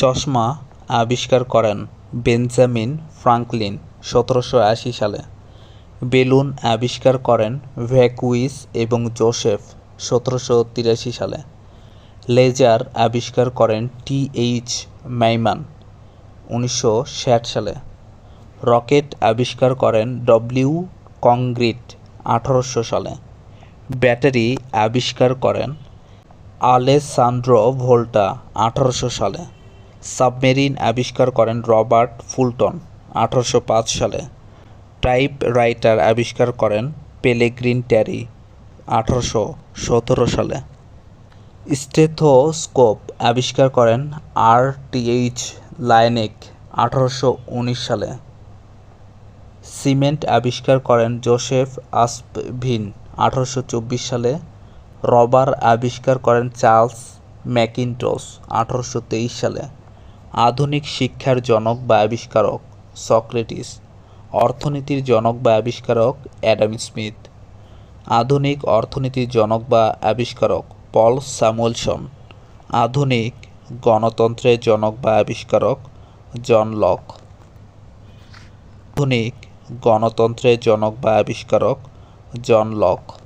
চশমা আবিষ্কার করেন বেঞ্জামিন ফ্রাঙ্কলিন সতেরোশো আশি সালে। বেলুন আবিষ্কার করেন ভ্যাকুইস এবং জোসেফ সতেরোশো তিরাশি সালে। লেজার আবিষ্কার করেন টি এইচ ম্যাইমান উনিশশো ষাট সালে। রকেট আবিষ্কার করেন ডব্লিউ কংগ্রিট আঠারোশো সালে। ব্যাটারি আবিষ্কার করেন আলেসান্ড্রো ভোল্টা আঠারোশো সালে। সাবমেরিন আবিষ্কার করেন রবার্ট ফুলটন, আঠারোশো পাঁচ সালে। টাইপ রাইটার আবিষ্কার করেন পেলেগ্রিন ট্যারি, আঠারোশো সতেরো সালে। স্টেথোস্কোপ আবিষ্কার করেন আর টিএইচ লাইনেক, আঠারোশো সালে। সিমেন্ট আবিষ্কার করেন জোসেফ আসভিন আঠারোশো চব্বিশ সালে। রবার আবিষ্কার করেন চার্লস ম্যাকিনটস, আঠারোশো তেইশ সালে। আধুনিক শিক্ষার জনক বা আবিষ্কারক, সক্রেটিস। অর্থনীতির জনক বা আবিষ্কারক, অ্যাডাম স্মিথ। আধুনিক অর্থনীতির জনক বা আবিষ্কারক, পল স্যামুয়েলসন। আধুনিক গণতন্ত্রের জনক বা আবিষ্কারক, জন লক। আধুনিক গণতন্ত্রের জনক বা আবিষ্কারক, জন লক।